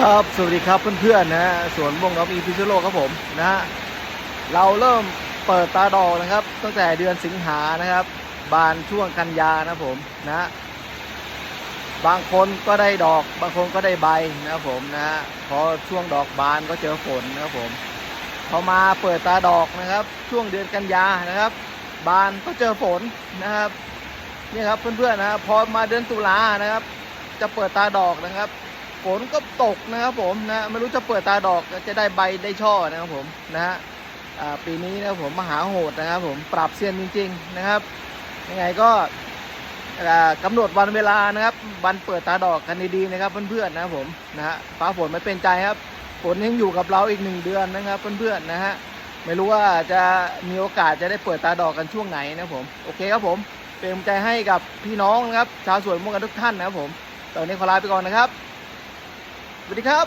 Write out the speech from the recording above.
ครับ สวัสดีครับเพื่อนๆนะฮะสวนม่วงน้องอีพิซโลครับผมนะฮะเราเริ่มเปิดตาดอกนะครับ ตั้งแต่เดือนสิงหานะครับ บานช่วงกันยานะผมนะฮะบางคนก็ได้ดอก บางคนก็ได้ใบนะครับผมนะฮะพอช่วงดอกบานก็เจอฝนนะครับผมพอมาเปิดตาดอกนะครับ ช่วงเดือนกันยานะครับ บานก็เจอฝนนะครับนี่ครับเพื่อนๆนะพอมาเดือนตุลานะครับ จะเปิดตาดอกนะครับ ฝนก็ตกนะครับผมนะไม่รู้จะเปิดตาดอกจะได้ใบได้ช่อนะครับผมนะฮะปีนี้นะผมมหาโหดนะครับผมปรับเซียนจริง ๆนะครับยังไงก็อ่ากำหนดวันเวลานะครับวันเปิดตาดอกกันดีๆนะครับเพื่อนๆนะครับผมนะฮะฟ้าฝนไม่เป็นใจครับฝนยังอยู่กับเราอีกหนึ่งเดือนนะครับเพื่อนๆนะฮะไม่รู้ว่าจะมีโอกาสจะได้เปิดตาดอกกันช่วงไหนนะครับผมโอเคครับผมเป็นกำลังใจให้กับพี่น้องนะครับชาวสวนม่วงกันทุกท่านนะครับผมตอนนี้ขอลาไปก่อนนะครับ สวัสดีครับ